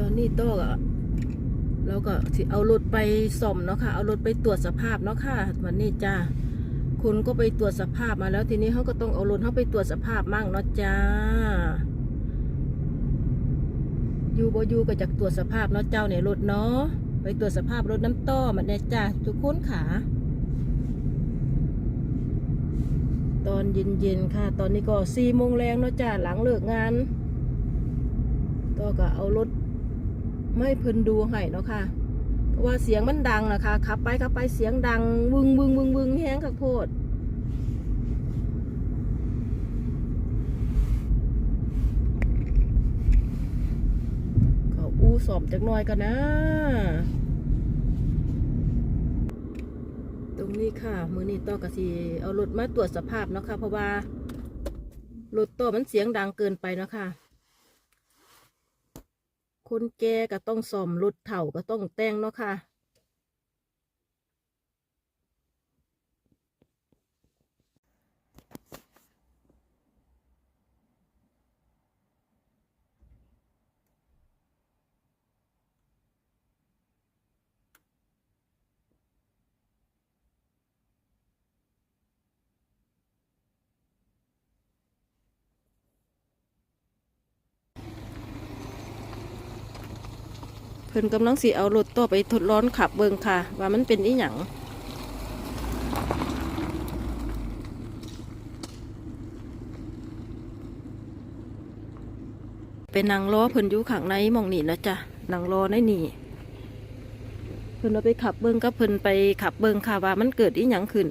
ตอนนี้โต้ก็เราก็สิเอารถไปซ่อมเนาะค่ะ เอารถไปตรวจสภาพเนาะค่ะวันนี้จ้าคุณก็ไปตรวจสภาพมาแล้วทีนี้เขาก็ต้องเอารถเขาไปตรวจสภาพมั่งเนาะจ้า อยู่บอยู่ก็จากตรวจสภาพเนาะเจ้าเนี่ยรถเนาะไปตรวจสภาพรถน้ำต้อมันเนี่ยจ้าทุกคนขา ตอนเย็นๆค่ะ ตอนนี้ก็สี่โมงแรงเนาะจ้าหลังเลิกงาน ก็ก็เอารถ ไม่เพิ่นดูให้เนาะค่ะ เพราะว่าเสียงมันดังนะคะขับไปขับไปเสียงดังวึงวึงวึงวึงแห้งคักโพดเขาอู้สอบจักหน่อยกันนะ ตรงนี้ค่ะ มือนี้ต่อกระสีเอารถมาตรวจสภาพเนาะค่ะ เพราะว่ารถต่อมันเสียงดังเกินไปเนาะค่ะ คนแก่ก็ต้องซ่อมรถเถ่าก็ต้องแต่งเนาะค่ะ เพิ่นกำลังสิเอารถต่อไปทดลองขับเบิงค่ะ ว่ามันเป็นอีหยังไปนั่งรอเพิ่นอยู่ข้างในมองนี่นะจ๊ะนั่งรอในนี่เพิ่นเอาไปขับเบิงก็เพิ่นไปขับเบิงค่ะว่ามันเกิดอีหยังขึ้น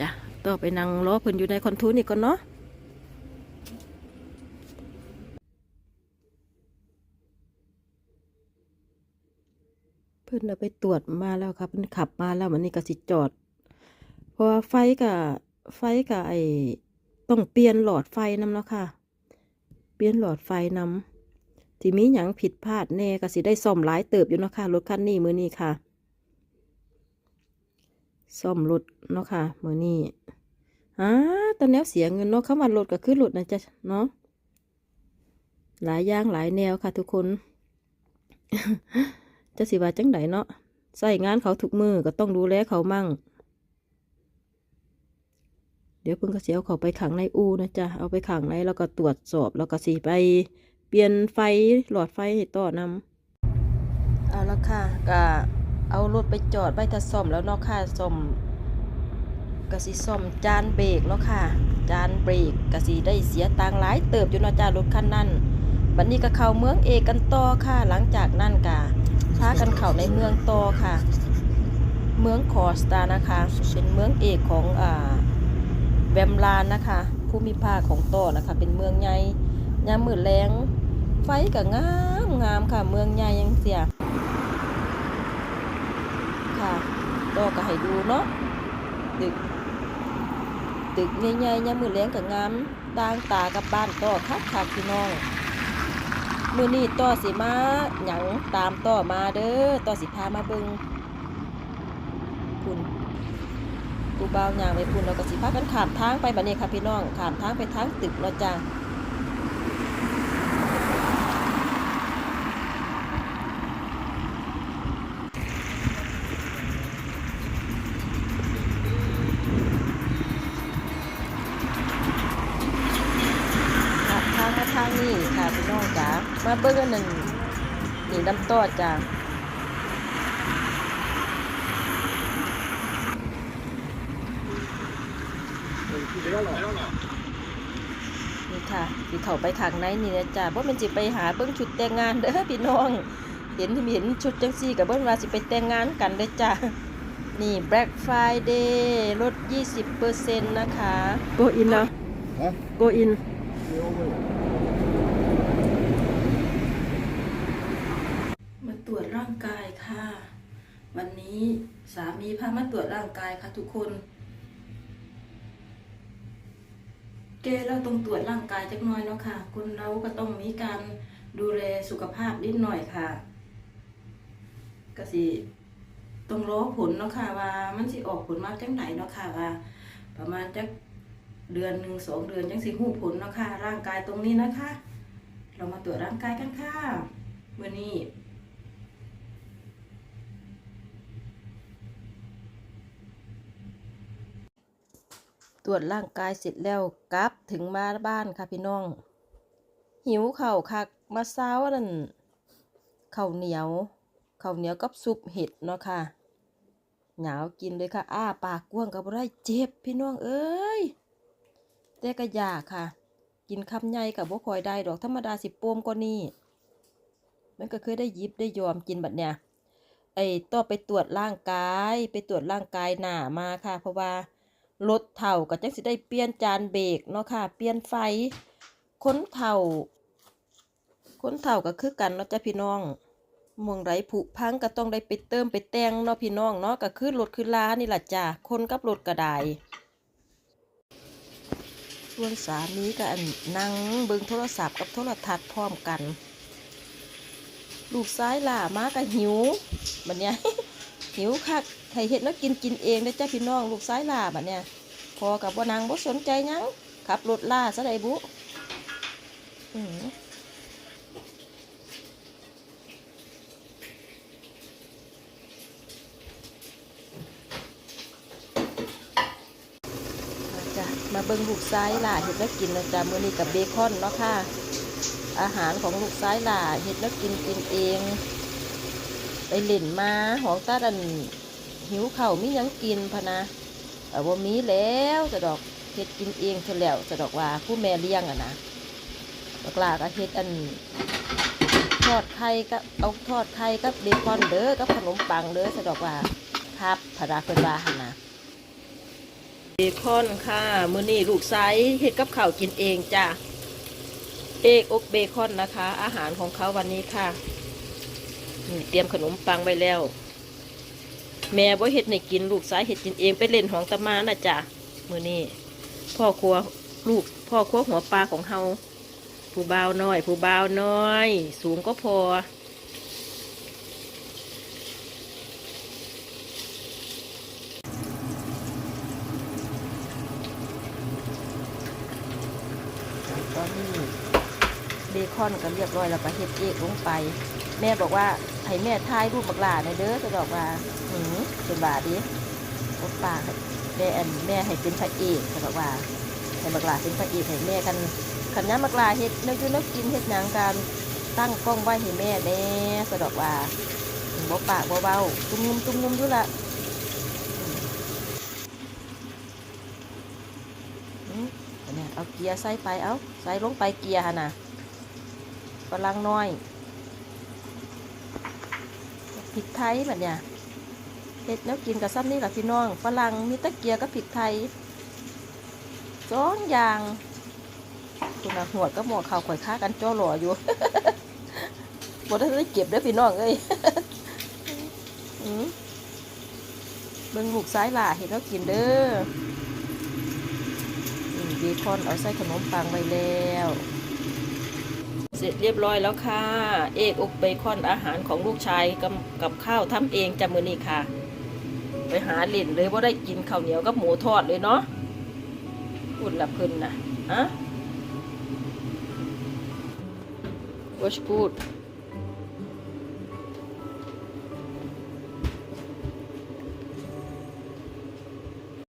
จ้ะต่อไปนั่งรอเพิ่นอยู่ในคอนโทรลนี่ก่อนเนาะ เพิ่นเอาไปตรวจมาแล้วครับเพิ่นขับมาแล้ววันนี้ก็สิจอด เพราะว่าไฟกับไฟกับไอ้ต้องเปลี่ยนหลอดไฟนำเนาะค่ะ เปลี่ยนหลอดไฟนำที่มีหยังผิดพลาดแน่ก็สิได้ซ่อมหลายเติบอยู่เนาะค่ะรถคันนี้มือนี้ค่ะซ่อมรถเนาะค่ะมือนี้อ่าตอนแนวเสียเงินเนาะคำว่ารถก็คือรถนะจ๊ะเนาะหลายอย่างหลายแนวค่ะทุกคน จะสิว่าจังไดเนาะใส่งานเขาทุกมือก็ต้องดูแลเขามั่ง เดี๋ยวเพิ่งก็เสียเขาไปขังในอูนะจ๊ะ เอาไปขังในแล้วก็ตรวจสอบแล้วก็สีไป เปลี่ยนไฟหลอดไฟให้ต่อนำเอาละค่ะก็เอารถไปจอดไว้ถ้าซ่อมแล้วเนาะค่ะซ่อมกสิซ่อมจานเบรกเนาะค่ะ จานเบรกกสิได้เสียตังหลายเติบอยู่เนาะจ้ารถคันนั้นบัดนี้ก็เข้าเมืองเอกกันต่อค่ะหลังจากนั่นกะ พากันเข้าในเมืองต่อค่ะ เมืองคอสตานะคะ เป็นเมืองเอกของอ่าแวมลานนะคะ ภูมิภาคของต่อนะคะ เป็นเมืองใหญ่ยามมืดแรงไฟก็งามงามค่ะ เมืองใหญ่ยังเสียค่ะต่อก็ให้ดูเนาะตึกตึกใหญ่ๆยามมืดแรงก็งามต่างตากับบ้านต่อคักคักพี่น้อง มือนี้ต่อสิมาหยังตามต่อมาเด้อต่อสิพามาเบิงคุณกูเบาหยางไปคุณเราก็สิพากันขามทางไปบัดนี้ค่ะพี่น้องขามทางไปทางตึกเนาะจ้า พี่น้องจ้ามาเบิ่งอันหนึ่งนี่น้ำต่อจ้านี่ค่ะสิเข้าไปข้างในนี่นะจ้ะบ่แม่นสิไปหาเบิ่งชุดแต่งงานเด้อพี่น้อง เห็นเห็นชุดจังซี่ก็เบิ่งว่าสิไปแต่งงานกันเด้อจ้ะนี่ Black Friday ลด 20%นะคะ Go in แล้วฮะ Go in มาตรวจร่างกายค่ะ วันนี้สามีพามาตรวจร่างกายค่ะทุกคนเกเราต้องตรวจร่างกายจักหน่อยเนาะค่ะ คนเราก็ต้องมีการดูแลสุขภาพนิดหน่อยค่ะก็สิต้องรอผลเนาะค่ะว่ามันสิออกผลมาจังไหนเนาะค่ะว่า ประมาณจักเดือนหนึ่งสองเดือนจังสิหูผลเนาะค่ะร่างกายตรงนี้นะคะ เรามาตรวจร่างกายกันค่ะวันนี้ รวจร่างกายเสร็จแล้วกลับถึงมาบ้านค่ะพี่น้อง หิวเข้าคักมาเช้านั่นข้าวเหนียวข้าวเหนียวกับซุปเห็ดเนาะค่ะหนาวกินเลยค่ะ อ้าปากกว้างกับไรเจ็บพี่น้องเอ้ยแต่ก็อยากค่ะ กินคำใหญ่กับบ่คอยได้ดอกธรรมดาสิโปมกว่านี้มันก็เคยได้ยิบได้ยอมกินบัดเนี่ยไอ้ต่อไปตรวจร่างกาย ไปตรวจร่างกายหนามาค่ะ เพราะว่า รถเถ่าก็จังสิได้เปลี่ยนจานเบรกเนาะค่ะ เปลี่ยนไฟคนเถ่าคนเถ่าก็คือกันเนาะจ้ะพี่น้องเมืองไรผุพังก็ต้องได้ไปเติมไปแต่งเนาะพี่น้องเนาะก็คือรถคือลานี่แหละจ้ะคนกับรถก็ได้ส่วนสามีก็อันนั่งเบิ่งโทรศัพท์กับโทรทัศน์พร้อมกัน ลูกซ้ายล่ามาก็หิวบัดเนี้ย หิวคักให้เฮ็ดแล้วกินกินเองได้อจ้าพี่น้องลูกซ้ายลาบัดเนี้ยพอกับบ่านางบ่สนใจยังขับรถล่าซะได้บุอือมาจ้ะมาเบิ่งลูกซ้ายล่าเฮ็ดแล้วกินนะจ้ะมื้อนี้กับเบคอนเนาะค่ะ อาหารของลูกซ้ายล่าเฮ็ดแล้วกินกินเอง ไปเล่นมาหองตาดันหิวเข่าวมียังกินพะนะเออว่ามีแล้วจะดอกเฮ็ดกินเองเสร็จแล้วจะดอกว่าผู้แม่เลี้ยงอะนะบักลาก็เฮ็ดอันทอดไข่กับเอาทอดไข่กับเบคอนเด้อกับขนมปังเด้อจะดอกว่าครับพะดาเพิ่นว่าหันนะเบคอนค่ะมื้อนี้ลูกไซเฮ็ดกับข้าวกินเองจ้ะเอกอกเบคอนนะคะ อาหารของเขาวันนี้ค่ะ นี่เตรียมขนมปังไว้แล้ว แม่บ่เห็ดในกินลูกสายเห็ดกินเองไปเล่นของตะมานะจ๊ะมือนี้พ่อครัวลูกพ่อครัวหัวปลาของเฮาผู้บ่าวน้อย ผู้บ่าวน้อย สูงก็พอ ตอนนี้เบ คอนก็เรียบร้อยแล้วก็เฮ็ดเอกลงไป แม่บอกว่าให้แม่ทายรูปบักหลาในเด้อจะบอกว่าหืมเป็นบาดีโอปากแม่อันแม่ให้เป็นพระเอกจะบอกว่าให้บักหลาเป็นพระเอกให้แม่กันขันน้ำบักหลาเฮ็ดนึกอยู่นึกกินเฮ็ดหยังการตั้งกล้องไว้ให้แม่แน่จะบอกว่าบ่ปากบ่เบาตุ้มงุมตุ้มงุมอยู่ละอืมเอาเนี่ยเอาเกียร์ใส่ไปเอาใส่ลงไปเกียร์หั่นะ ฝรั่งน้อยพริกไทยแบบเนี้ยเห็ดแล้วกินกับซ้ำนี่แหละพี่น้องฝรั่งมีตะเกียกับพริกไทยสองอย่างคุณน่ะหัวก็หมอข่าวข่อยค้ากันจ้อหล่ออยู่บ่ได้ได้เก็บเด้พี่น้องเอ้ยมเบิ่งลูกซ้ายล่ะเห็ดแล้วกินเด้อนี่เบคอนเอาใส่ขนมปังไว้แล้ว เสร็จเรียบร้อยแล้วค่ะ เอกอกเบคอนอาหารของลูกชายกับกับข้าวทำเองจำมือนี่ค่ะ ไปหาเล่นเลยว่าได้กินข้าวเหนียวกับหมูทอดเลยเนาะพูดละเพิ่นนะฮะ What's good